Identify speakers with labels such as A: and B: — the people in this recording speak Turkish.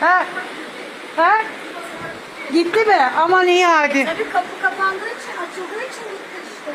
A: Ha? Ha? Gitti mi? Aman iyi hadi.
B: Tabii kapı kapandığı için, açıldığı için gitti işte.